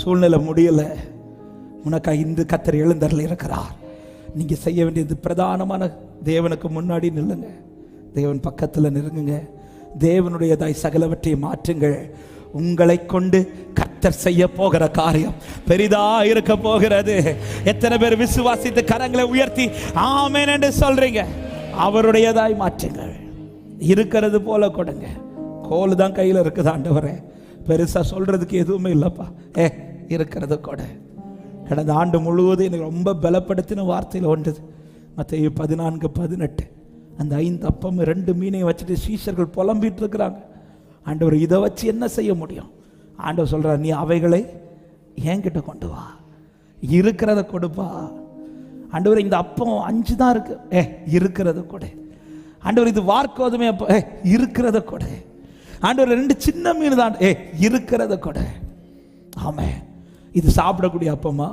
சூழ்நிலை முடியலை. உனக்கு இந்த கத்தர் எழுந்தரில் இருக்கிறார். நீங்கள் செய்ய வேண்டியது பிரதானமான தேவனுக்கு முன்னாடி நில்லுங்க. தேவன் பக்கத்தில் நெருங்குங்க. தேவனுடையதாய் சகலவற்றை மாற்றுங்கள். உங்களை கொண்டு கத்தர் செய்ய போகிற காரியம் பெரிதா இருக்க போகிறது. எத்தனை பேர் விசுவாசித்து கரங்களை உயர்த்தி ஆமேன் என்று சொல்றீங்க. அவருடையதாய் மாற்றுங்கள். இருக்கிறது போல கொடுங்க. கோல் தான் கையில் இருக்குது ஆண்டவரே பெருசா சொல்றதுக்கு எதுவுமே இல்லைப்பா. ஏ இருக்கிறது கூட. கடந்த ஆண்டு முழுவதும் எனக்கு ரொம்ப பலப்படுத்தின வார்த்தையில் ஒன்றுது. மற்ற பதினான்கு பதினெட்டு. அந்த ஐந்து அப்பம் ரெண்டு மீனையும் வச்சுட்டு சீஷர்கள் புலம்பிட்டு இருக்கிறாங்க. ஆண்டவர் இதை வச்சு என்ன செய்ய முடியும்? ஆண்டவர் சொல்கிறார் நீ அவைகளை என்கிட்ட கொண்டு வா. இருக்கிறத கொடுப்பா ஆண்டவர் இந்த அப்பம் அஞ்சு தான் இருக்கு. ஏ இருக்கிறத கொடு. ஆண்டவர் இது வார்க்கோதுமே அப்போ ஏ இருக்கிறத கொடு. ஆண்டவர் ரெண்டு சின்ன மீன் தான். ஏ இருக்கிறத கொடு. ஆமாம் இது சாப்பிடக்கூடிய அப்பமா?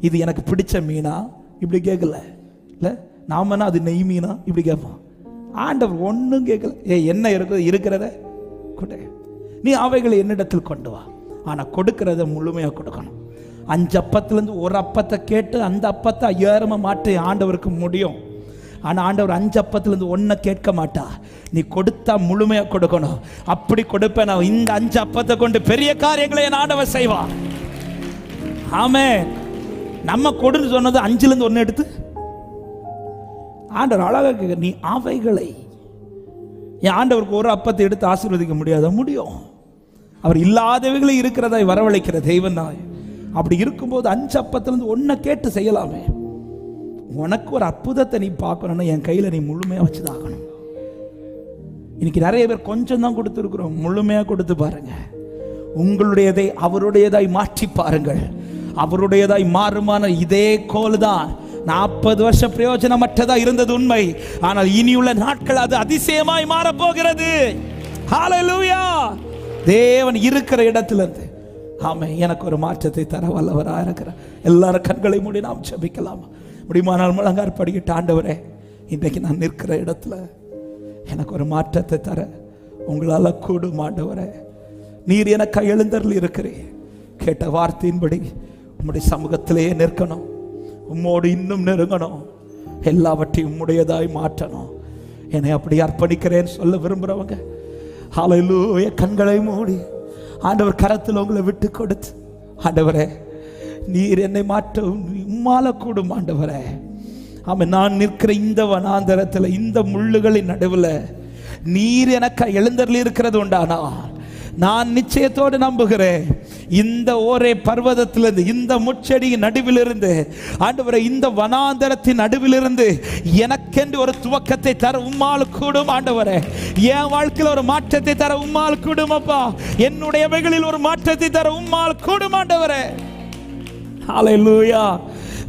இது எனக்கு பிடிச்ச மீனா? இப்படி கேட்கல இல்லை நாமனா அது நெய் மீனா? இப்படி கேட்போம் ஆண்டவர் ஒன்றும் கேட்கல ஏ என்ன இருக்குது இருக்கிறத கொடு. நீ அவைகளை என்னிடத்தில் கொண்டு வா. ஆனால் கொடுக்கிறத முழுமையாக கொடுக்கணும். அஞ்சு அப்பத்துலேருந்து ஒரு அப்பத்தை கேட்டு அந்த அப்பத்தை ஐயாயிரமாக மாற்ற ஆண்டவருக்கு முடியும். ஆனால் ஆண்டவர் அஞ்சு அப்பத்துலேருந்து ஒன்றை கேட்க மாட்டா. நீ கொடுத்தா முழுமையாக கொடுக்கணும். அப்படி கொடுப்பேன். நான் இந்த அஞ்சு அப்பத்தை கொண்டு பெரிய காரியங்களை என் ஆண்டவர் செய்வான் ஆமே நம்ம கொடுன்னு சொன்னது அஞ்சுலேருந்து ஒன்று எடுத்து. ஆண்டவர் அழகாக கேட்க நீ அவைகளை என் ஆண்டவருக்கு ஒரு அப்பத்தை எடுத்து ஆசீர்வதிக்க முடியாத முடியும். அவர் இல்லாதவைகளை இருக்கிறதாய் வரவழைக்கிற தெய்வம் தான் அப்படி இருக்கும்போது அஞ்சு அப்பத்திலேருந்து ஒன்றை கேட்டு செய்யலாமே. உனக்கு ஒரு அற்புதத்தை நீ பார்க்கணும்னா என் கையில் நீ முழுமையாக வச்சுதாகணும். இன்னைக்கு நிறைய பேர் கொஞ்சம் தான் கொடுத்துருக்குறோம். முழுமையாக கொடுத்து பாருங்கள் உங்களுடையதை அவருடையதாய் மாற்றி பாருங்கள். அவருடையதாய் மாறுமான இதே கோல் தான் நாற்பது வருஷம் பிரயோஜனமற்றதா இருந்தது உண்மை. ஆனால் இனியுள்ள நாட்கள் அது அதிசயமாய் மாறப்போகிறது. தேவன் இருக்கிற இடத்துல இருந்து எனக்கு ஒரு மாற்றத்தை தர வல்லவராக இருக்கிறார். எல்லாரும் கண்களை மூடி நாம் ஜபிக்கலாம். முடியுமானால் முழங்கார் படிக்கிட்டு ஆண்டவரே இன்றைக்கு நான் நிற்கிற இடத்துல எனக்கு ஒரு மாற்றத்தை தர உங்களால் கூடும் ஆண்டவரே. நீர் எனக்கு எழுந்தரில் இருக்கிறேன் கேட்ட வார்த்தையின்படி உம்முடைய சமூகத்திலேயே நிற்கணும். உம்மோடு இன்னும் நெருங்கணும். எல்லாவற்றையும் உம்முடையதாய் மாற்றணும். என்னை அப்படி அர்ப்பணிக்கிறேன்னு சொல்ல விரும்புகிறவங்க ஹalleluya கண்களை மூடி ஆண்டவர் கரத்தில் உங்களை விட்டு கொடுத்து ஆண்டவரே நீர் என்னை மாற்ற உம்மால கூடும் ஆண்டவரே. ஆமாம் நான் நிற்கிற இந்த வனாந்தரத்தில் இந்த முள்ளுகளின் நடுவில் நீர் எனக்கு எழுந்தரில் இருக்கிறது உண்டானா நான் நிச்சயத்தோடு நம்புகிறேன். இந்த ஓரே பர்வதத்திலிருந்து இந்த முச்செடியின் நடுவிலிருந்து ஆண்டவரை இந்த வனாந்தரத்தின் நடுவிலிருந்து எனக்கென்று ஒரு துவக்கத்தை தர உம்மால் கூடும் ஆண்டவரே. என் வாழ்க்கையில் ஒரு மாற்றத்தை தர உம்மால் கூடும் அப்பா. என்னுடைய வகைகளில் ஒரு மாற்றத்தை தர உம்மால் கூடும் ஆண்டவரே. ஹalleluya.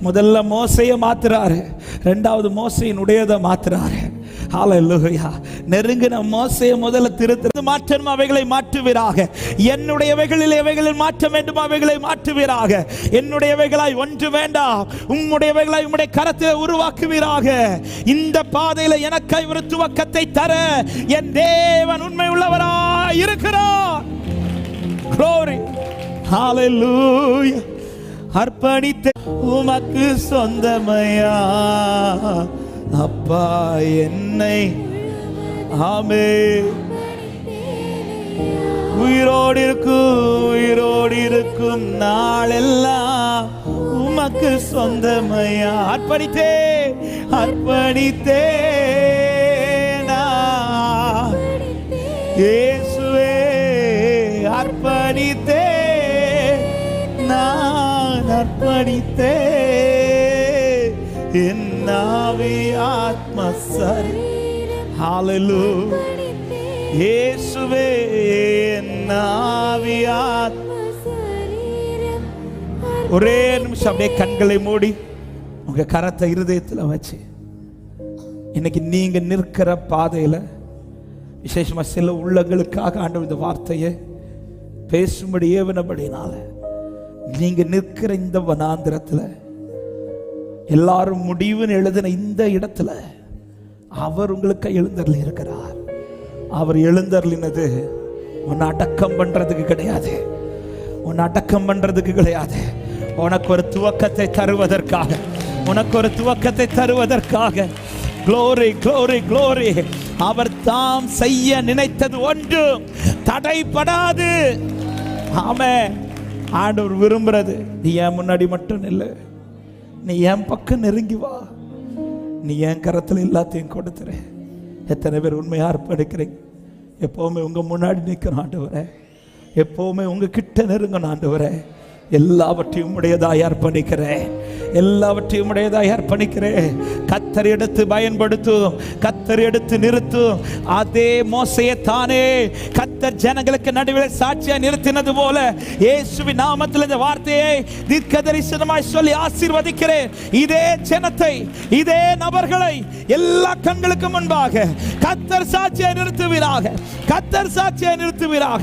முதல்ல மோசையை மாத்துறாரு. ரெண்டாவது மோசையின் உடையதை மாத்துறாரு. ஹalleluya. நெருங்கின மோசைய முதல்ல திருத்த மாற்றம் அவைகளை மாற்றுவீராக. என்னுடையவைகளில் எவைகளில் மாற்றம் வேண்டும் அவைகளை மாற்றுவீராக. என்னுடையவைகளாய் ஒன்று வேண்டாம். உம்முடையவைகளாய் உம்முடைய கரத்தை உருவாக்குவீராக. இந்த பாதையில எனக்காய் ஒரு துவக்கத்தை தர என் தேவன் உண்மை உள்ளவராய் இருக்கிறார். Glory. Hallelujah. அர்ப்பணித்த உமக்கு சொந்தமையா. அப்பா என்னை ஆமே உயிரோடு இருக்கும் உயிரோடு இருக்கும் நாளெல்லாம் உமக்கு சொந்தமையா அர்ப்பணித்தே அர்ப்பணித்தே இயேசுவே அர்ப்பணித்தே நான் அர்ப்பணித்தே என் ஆவி ஆத்ம சரி ஹalleluya இயேசுவே ஒரே நிமிஷம் அப்படியே கண்களை மூடி உங்க கரத்தை இருதயத்தில் வச்சு. இன்னைக்கு நீங்க நிற்கிற பாதையில விசேஷமா சில உள்ளங்களுக்காக ஆண்டவர் இந்த வார்த்தையை பேசும்படி ஏவனபடினால நீங்க நிற்கிற இந்த வனாந்திரத்தில் எல்லாரும் முடிவுன்னு எழுதின இந்த இடத்துல அவர் உங்களுக்கு எழுந்தருள் இருக்கிறார். அவர் எழுந்தருளினது உன்னை அடக்கம் பண்றதுக்கு கிடையாது. உன்னை அடக்கம் பண்றதுக்கு கிடையாது. உனக்கு ஒரு துவக்கத்தை தருவதற்காக உனக்கு ஒரு துவக்கத்தை தருவதற்காக. குளோரி குளோரி குளோரி அவர் தாம் செய்ய நினைத்தது ஒன்று தடைப்படாது ஆமே ஆண்டவர் விரும்புறது நீ ஏன் முன்னாடி மட்டும் இல்லை நீ என் பக்கம் நெருங்கி வா. நீ என் கரத்தில் எல்லாத்தையும் கொடுத்துரு. எத்தனை பேர் உண்மையாக அர்ப்பணிக்கிறீங்க? எப்போவுமே உங்கள் முன்னாடி நிற்கிறோம் ஆண்டு வரேன் எப்போவுமே உங்க கிட்ட நெருங்கணும் வரேன் எல்லாவற்றையும் உடையதாய் அர்ப்பணிக்கிறேன். எல்லாவற்றையும் உடையதாய் அர்ப்பணிக்கிறேன். கத்தர் எடுத்து பயன்படுத்தும் கத்தர் எடுத்து நிறுத்தும். அதே மோசையை தானே கத்தர் ஜனங்களுக்கு நடுவில் சாட்சியா நிறுத்தினது போல இயேசுவின் நாமத்தில் இந்த வார்த்தையை தீர்க்க தரிசனமாய் சொல்லி ஆசீர்வதிக்கிறேன். இதே ஜனத்தை இதே நபர்களை எல்லா கண்களுக்கு முன்பாக கத்தர் சாட்சியை நிறுத்துவீராக. கத்தர் சாட்சியை நிறுத்துவீராக.